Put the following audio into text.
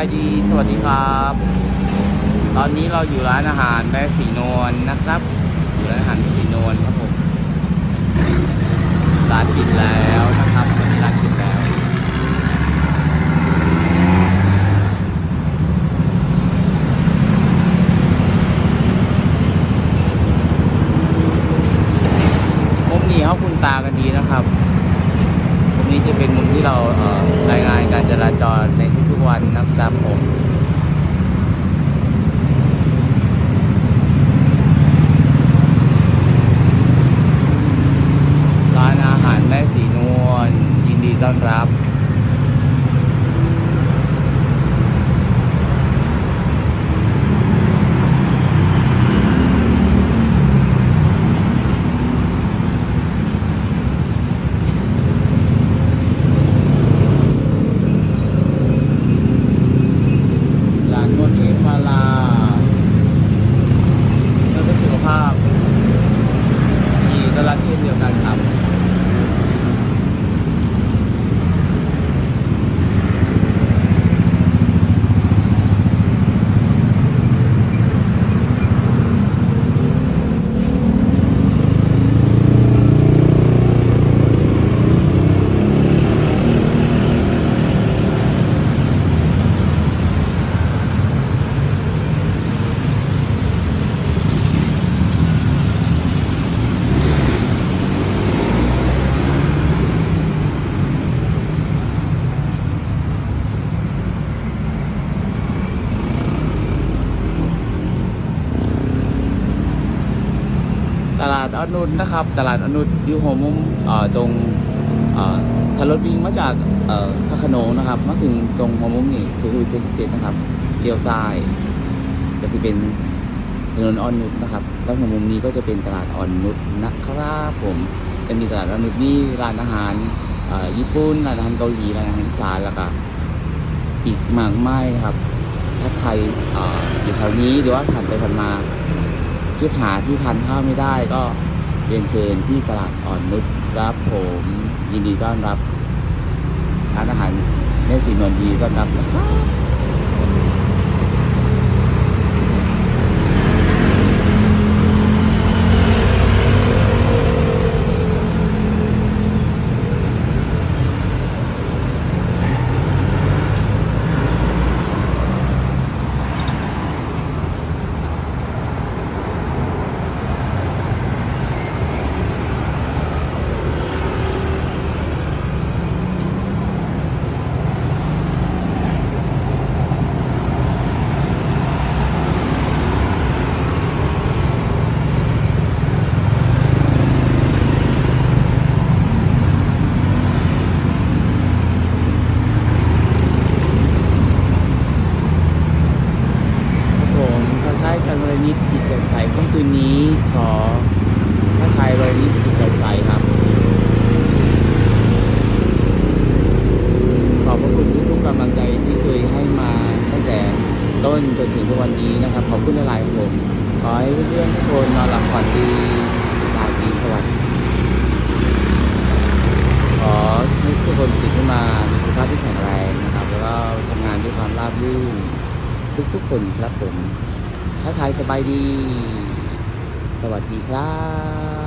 ายดี สวัสดีครับ ตอนนี้เราอยู่ร้านอาหารแม่สีนวลนนะครับ อยู่ร้านอาหารสีนวลครับผม ร้านปิดแล้ว จะเป็นมุมที่เรารายงานการจราจรในทุกๆวันนะครับผมร้านอาหารแม่สีนวลยินดีต้อนรับ ร้านนวดเทพมาลาเพื่อสุขภาพ มีต้อนรับเช่นเดียวกันครับ ตลาดอนุนนะครับ ตลาดอนุนอยู่หัวมุมตรงถ้ารถวิ่งมาจากพระโขนงนะครับ มาถึงตรงหัวมุมนี่คือเจ็ดเจ็ดนะครับเลี้ยวซ้ายก็จะเป็นถนนอ่อนนุชนะครับ แล้วหัวมุมนี้ก็จะเป็นตลาดอ่อนนุชนะครับผมจะมีตลาดอ่อนนุชนี่ร้านอาหารญี่ปุ่นร้านอาหารเกาหลีร้านอาหารอีสานแล้วก็อีกมากมายนะครับ ถ้าใครออยู่แถวนี้หรือว่าผ่านไปผ่านมา คิดหาที่ทานข้าวไม่ได้ก็เรียนเชิญที่ตลาดอ่อนนุชครับผมยินดีต้อนรับร้านอาหารแม่สีนวลดีต้อนรับนะครับครับผมทักทายกันวรนิดจิตแจ่มใสค่ำคืนนี้ขอทักทายวรนิดจิตแจ่มใสครับ ขอบพระคุณทุกๆกำลังใจที่เคยให้มาตั้งแต่ ต้นจนถึงทุกวันนี้นะครับ ขอบคุณหลายๆครับผมขอให้เพื่อนๆทุกคนนอนหลับฝันดีตาดีสวัสดีขอให้ทุกคนตื่นขึ้นมามีสุขภาพที่แข็งแรงนะครับ แล้วก็ทำงานด้วยความราบรื่นทุกๆคนครับผมถ้าใครสบายดี สวัสดีครับ